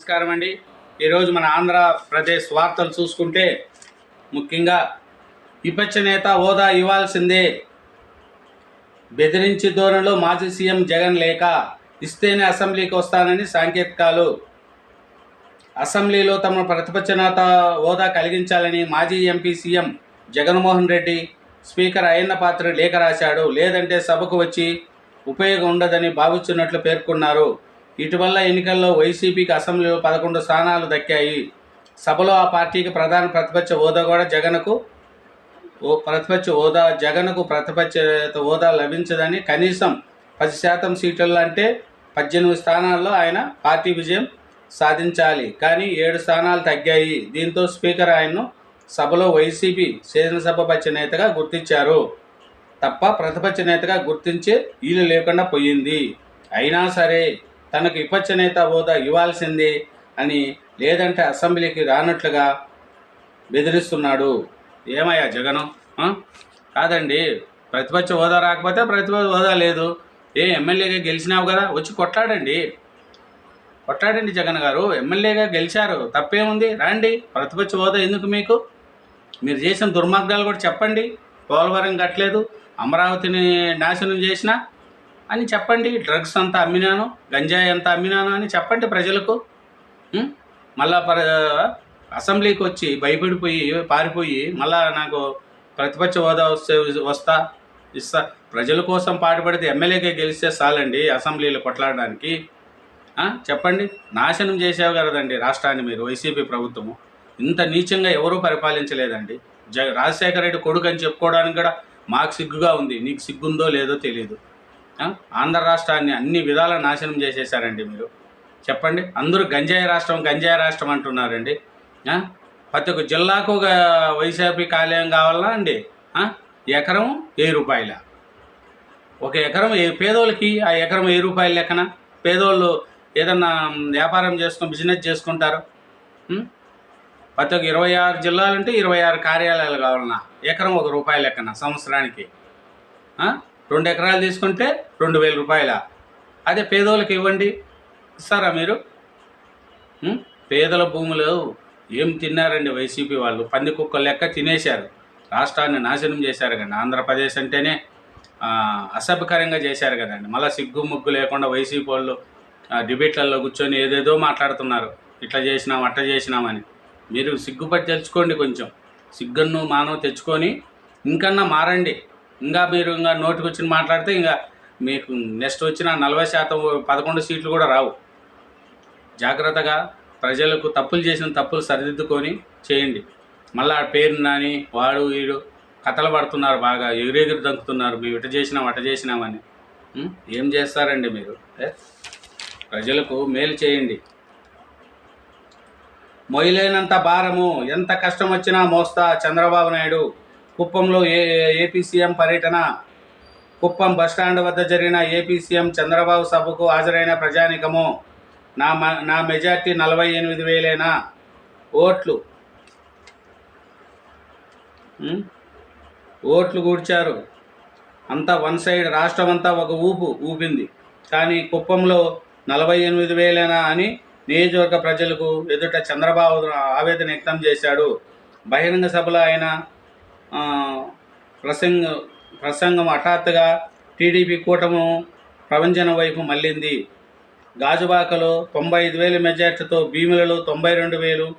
నమస్కారం అండి. ఈరోజు మన ఆంధ్రప్రదేశ్ వార్తలు చూసుకుంటే ముఖ్యంగా విపక్ష నేత హోదా ఇవ్వాల్సిందే. బెదిరించి ధోరణిలో మాజీ సీఎం జగన్ లేక ఇస్తేనే అసెంబ్లీకి వస్తానని సాంకేతికాలు. అసెంబ్లీలో తమ ప్రతిపక్ష నేత హోదా కలిగించాలని మాజీ MP CM Jaganmohan Reddy speaker Ayyanna పాత్ర లేఖ రాశాడు. లేదంటే సభకు వచ్చి ఉపయోగం ఉండదని భావిస్తున్నట్లు పేర్కొన్నారు. ఇటీవల ఎన్నికల్లో వైసీపీకి అసెంబ్లీలో పదకొండు స్థానాలు దక్కాయి. సభలో ఆ పార్టీకి ప్రధాన ప్రతిపక్ష హోదా కూడా జగన్కు ఓ ప్రతిపక్ష హోదా జగన్కు ప్రతిపక్ష హోదా లభించదని కనీసం పది శాతం సీట్లలో అంటే పద్దెనిమిది స్థానాల్లో ఆయన పార్టీ విజయం సాధించాలి. కానీ ఏడు స్థానాలు తగ్గాయి. దీంతో స్పీకర్ ఆయన్ను సభలో వైసీపీ శాసనసభ నేతగా గుర్తించారు. తప్ప ప్రతిపక్ష నేతగా గుర్తించే వీలు లేకుండా పోయింది. అయినా సరే తనకు విపక్ష నేత హోదా ఇవ్వాల్సిందే అని లేదంటే అసెంబ్లీకి రానట్లుగా బెదిరిస్తున్నాడు. ఏమయ్యా జగను? కాదండి. ప్రతిపక్ష హోదా రాకపోతే ప్రతిపక్ష హోదా లేదు. ఏ ఎమ్మెల్యేగా గెలిచినావు కదా? వచ్చి కొట్లాడండి. కొట్లాడండి జగన్ గారు. ఎమ్మెల్యేగా గెలిచారు. తప్పేముంది? రండి. ప్రతిపక్ష హోదా ఎందుకు మీకు? మీరు చేసిన దుర్మార్గాలు కూడా చెప్పండి. పోలవరం కట్టలేదు. అమరావతిని నాశనం చేసినా అని చెప్పండి. డ్రగ్స్ అంతా అమ్మినాను గంజాయి అంతా అమ్మినాను అని చెప్పండి ప్రజలకు. మళ్ళా ప్ర అసెంబ్లీకి వచ్చి భయపడిపోయి పారిపోయి మళ్ళా నాకు ప్రతిపక్ష హోదా వస్తే వస్తా ఇస్తా. ప్రజల కోసం పాటుపడితే ఎమ్మెల్యేగా గెలిస్తే చాలండి అసెంబ్లీలో కొట్లాడడానికి. చెప్పండి. నాశనం చేసావు కదండి రాష్ట్రాన్ని మీరు వైసీపీ ప్రభుత్వము. ఇంత నీచంగా ఎవరూ పరిపాలించలేదండి. జ రాజశేఖర రెడ్డి కొడుకు అని చెప్పుకోవడానికి కూడా మాకు సిగ్గుగా ఉంది. నీకు సిగ్గుందో లేదో తెలియదు ఆంధ్ర రాష్ట్రాన్ని అన్ని విధాల నాశనం చేసేసారండి మీరు. చెప్పండి. అందరూ గంజాయి రాష్ట్రం గంజాయి రాష్ట్రం అంటున్నారండి. ప్రతి ఒక్క జిల్లాకు ఒక వైసీపీ కాలేయం కావాలా అండి? ఎకరం వెయ్యి రూపాయల. ఒక ఎకరం ఏ పేదోళ్ళకి ఆ ఎకరం వెయ్యి రూపాయల లెక్కన? పేదోళ్ళు ఏదన్నా వ్యాపారం చేసుకుని బిజినెస్ చేసుకుంటారు? ప్రతి ఒక్క ఇరవై ఆరు జిల్లాలంటే ఇరవై ఆరు కార్యాలయాలు కావాలన్నా. ఎకరం ఒక రూపాయి లెక్కన సంవత్సరానికి. రెండు ఎకరాలు తీసుకుంటే రెండు వేల రూపాయల? అదే పేదోళ్ళకి ఇవ్వండి. ఇస్తారా మీరు? పేదల భూములు ఏం తిన్నారండి వైసీపీ వాళ్ళు? పంది కుక్క లెక్క తినేశారు. రాష్ట్రాన్ని నాశనం చేశారు కదండి. ఆంధ్రప్రదేశ్ అంటేనే అసభ్యకరంగా చేశారు కదండి. మళ్ళీ సిగ్గు ముగ్గు లేకుండా వైసీపీ వాళ్ళు డిబేట్లలో కూర్చొని ఏదేదో మాట్లాడుతున్నారు. ఇట్లా చేసినాం అట్లా చేసినామని మీరు సిగ్గుపట్టి తెలుసుకోండి కొంచెం. సిగ్గును మానవ తెచ్చుకొని ఇంకన్నా మారండి. ఇంకా మీరు ఇంకా నోటికి వచ్చి మాట్లాడితే ఇంకా మీకు నెక్స్ట్ వచ్చిన నలభై శాతం పదకొండు సీట్లు కూడా రావు. జాగ్రత్తగా ప్రజలకు తప్పులు చేసిన తప్పులు సరిదిద్దుకొని చేయండి. మళ్ళీ ఆ పేరు నాని వాడు వీడు కథలు పడుతున్నారు బాగా ఎగురెగురు దంకుతున్నారు మేము ఇట చేసినాం అట చేసినామని ఏం చేస్తారండి మీరు? ప్రజలకు మేలు చేయండి. మొయ్యలేనంత భారము ఎంత కష్టం వచ్చినా మోస్తా చంద్రబాబు నాయుడు. కుప్పంలో ఏ ఏపీ సీఎం పర్యటన కుప్పం బస్టాండ్ వద్ద జరిగిన ఏపీ సీఎం చంద్రబాబు సభకు హాజరైన ప్రజానికము. నా మ- నా మెజార్టీ నలభై ఎనిమిది వేలేనా? ఓట్లు. ఓట్లు కూర్చారు. అంతా వన్ సైడ్ రాష్ట్రం అంతా ఒక ఊపు ఊపింది. కానీ కుప్పంలో నలభై ఎనిమిది వేలేనా అని నియోజకవర్గ ప్రజలకు ఎదుట చంద్రబాబు ఆవేదన వ్యక్తం చేశాడు. బహిరంగ సభలో ఆయన ప్రసంగ ప్రసంగం హఠాత్తుగా టీడీపీ కూటము ప్రపంచం వైపు మళ్ళింది. గాజువాకలో తొంభై ఐదు వేల మెజార్టీతో భీములలో తొంభై రెండు వేలు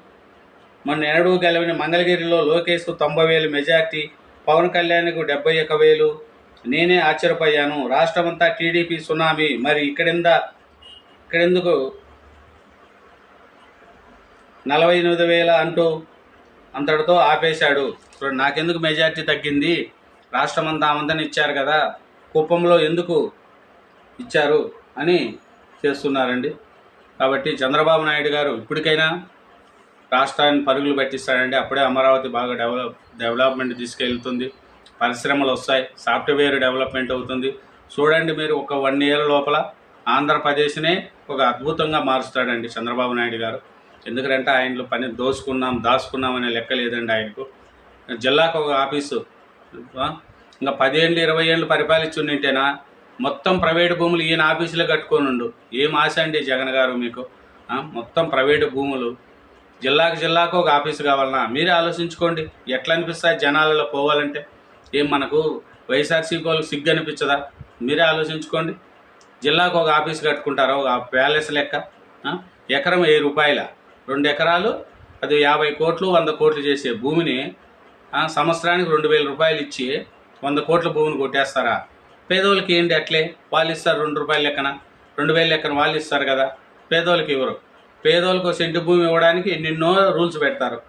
మొన్న ఎనడూ గెలవిన మంగళగిరిలో లోకేష్కు తొంభై వేలు మెజార్టీ పవన్ కళ్యాణ్కు డెబ్బై ఒక వేలు. నేనే ఆశ్చర్యపోయాను. రాష్ట్రమంతా టీడీపీ సునామీ. మరి ఇక్కడింద ఇక్కడెందుకు? నలభై ఎనిమిది వేల అంటూ అంతటితో ఆపేశాడు. ఇప్పుడు నాకెందుకు మెజార్టీ తగ్గింది? రాష్ట్రం అంతా ఆమందని ఇచ్చారు కదా కుప్పంలో ఎందుకు ఇచ్చారు అని చేస్తున్నారండి. కాబట్టి చంద్రబాబు నాయుడు గారు ఇప్పటికైనా రాష్ట్రాన్ని పరుగులు పెట్టిస్తాడండి. అప్పుడే అమరావతి బాగా డెవలప్ డెవలప్మెంట్ తీసుకెళ్తుంది. పరిశ్రమలు వస్తాయి. సాఫ్ట్వేర్ డెవలప్మెంట్ అవుతుంది. చూడండి మీరు ఒక వన్ ఇయర్ లోపల ఆంధ్రప్రదేశ్నే ఒక అద్భుతంగా మారుస్తాడండి చంద్రబాబు నాయుడు గారు. ఎందుకంటే ఆయనలో పని దోసుకున్నాం దాచుకున్నాం అనే లెక్క లేదండి ఆయనకు. జిల్లాకు ఒక ఆఫీసు. ఇంకా పదేళ్ళు ఇరవై ఏళ్ళు పరిపాలించుండింటేనా మొత్తం ప్రైవేటు భూములు ఈయన ఆఫీసులో కట్టుకోనుండు ఏం ఆశ అండి జగన్ గారు మీకు? మొత్తం ప్రైవేటు భూములు. జిల్లాకు జిల్లాకు ఒక ఆఫీసు కావాలన్నా మీరే ఆలోచించుకోండి. ఎట్లా అనిపిస్తుంది జనాలలో పోవాలంటే? ఏం మనకు వైఎస్ఆర్సీపీ వాళ్ళకి సిగ్గు అనిపించదా? మీరే ఆలోచించుకోండి. జిల్లాకు ఒక ఆఫీస్ కట్టుకుంటారా? ఒక ప్యాలెస్ లెక్క? ఎకరం వెయ్యి రూపాయల. రెండు ఎకరాలు అది యాభై కోట్లు వంద కోట్లు చేసే భూమిని సంవత్సరానికి రెండు వేల రూపాయలు ఇచ్చి వంద కోట్ల భూమిని కొట్టేస్తారా? పేదోళ్ళకి ఏంటి అట్లే? వాళ్ళు ఇస్తారు రెండు రూపాయల లెక్కన. రెండు వేల లెక్కన వాళ్ళు ఇస్తారు కదా. పేదోళ్ళకి ఇవ్వరు పేదోళ్ళకు సెంటు భూమి ఇవ్వడానికి ఎన్నెన్నో రూల్స్ పెడతారు.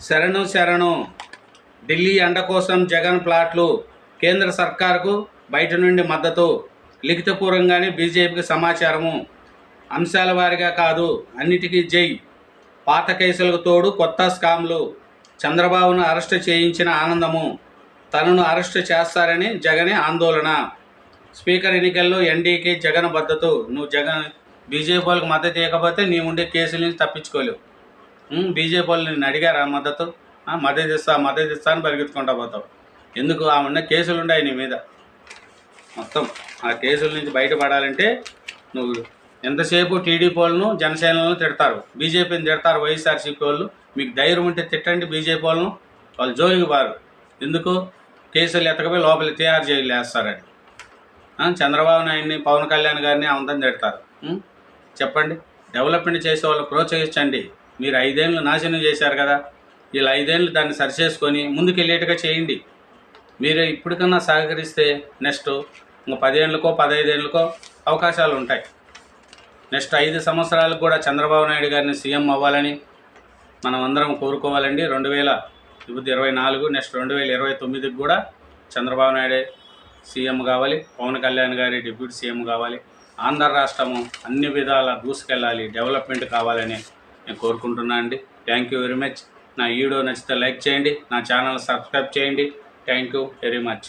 శరణు శరణు. ఢిల్లీ ఎండ కోసం జగన్ ప్లాట్లు కేంద్ర సర్కార్కు బయట నుండి మద్దతు. లిఖితపూర్వకంగానే బీజేపీకి సమాచారము. అంశాల వారిగా కాదు అన్నిటికీ జై. పాత కేసులకు తోడు కొత్త స్కామ్లు. చంద్రబాబును అరెస్టు చేయించిన ఆనందము. తనను అరెస్టు చేస్తారని జగనే ఆందోళన. స్పీకర్ ఎన్నికల్లో ఎన్డీకి జగన్ మద్దతు నువ్వు జగన్ బీజేపీ వాళ్ళకి మద్దతు ఇవ్వకపోతే నీ ఉండే కేసుల నుంచి తప్పించుకోలేవు. బీజేపీ వాళ్ళు నేను అడిగారా మద్దతు? ఆ, మద్దతు ఇస్తా మద్దతు ఇస్తా అని పరిగెత్తుకుంటా పోతావు. ఎందుకు? ఆ ఉన్న కేసులు ఉన్నాయి నీ మీద. మొత్తం ఆ కేసుల నుంచి బయటపడాలంటే నువ్వు ఎంతసేపు టీడీపీ వాళ్ళను జనసేనలను తిడతారు? బీజేపీని తిడతారు వైఎస్ఆర్సీపీ వాళ్ళు. మీకు ధైర్యం ఉంటే తిట్టండి బీజేపీ వాళ్ళను. వాళ్ళు జోలికి పారు. ఎందుకు? కేసులు ఎత్తకపోయి లోపల తయారు జైలు వేస్తారని. చంద్రబాబు నాయుడిని పవన్ కళ్యాణ్ గారిని అవంతం తిడతారు. చెప్పండి. డెవలప్మెంట్ చేసే వాళ్ళు ప్రోత్సహించండి. మీరు ఐదేళ్ళు నాశనం చేశారు కదా. వీళ్ళు ఐదేళ్ళు దాన్ని సరిచేసుకొని ముందుకెళ్ళేట్టుగా చేయండి. మీరు ఇప్పటికన్నా సహకరిస్తే నెక్స్ట్ ఇంకా పదేళ్ళకో పదహైదేళ్ళకో అవకాశాలు ఉంటాయి. నెక్స్ట్ ఐదు సంవత్సరాలకు కూడా చంద్రబాబు నాయుడు గారిని సీఎం అవ్వాలని మనం అందరం కోరుకోవాలండి. రెండు వేల ఇప్పుడు ఇరవై నాలుగు నెక్స్ట్ రెండు వేల ఇరవై తొమ్మిదికి కూడా చంద్రబాబు నాయుడే సీఎం కావాలి. పవన్ కళ్యాణ్ గారి డిప్యూటీ సీఎం కావాలి. ఆంధ్ర రాష్ట్రము అన్ని విధాల దూసుకెళ్ళాలి. డెవలప్మెంట్ కావాలని నేను కోరుకుంటున్నాను అండి. Thank you very much. నా వీడియో నచ్చితే లైక్ చేయండి. నా ఛానల్ సబ్స్క్రైబ్ చేయండి. Thank you very much.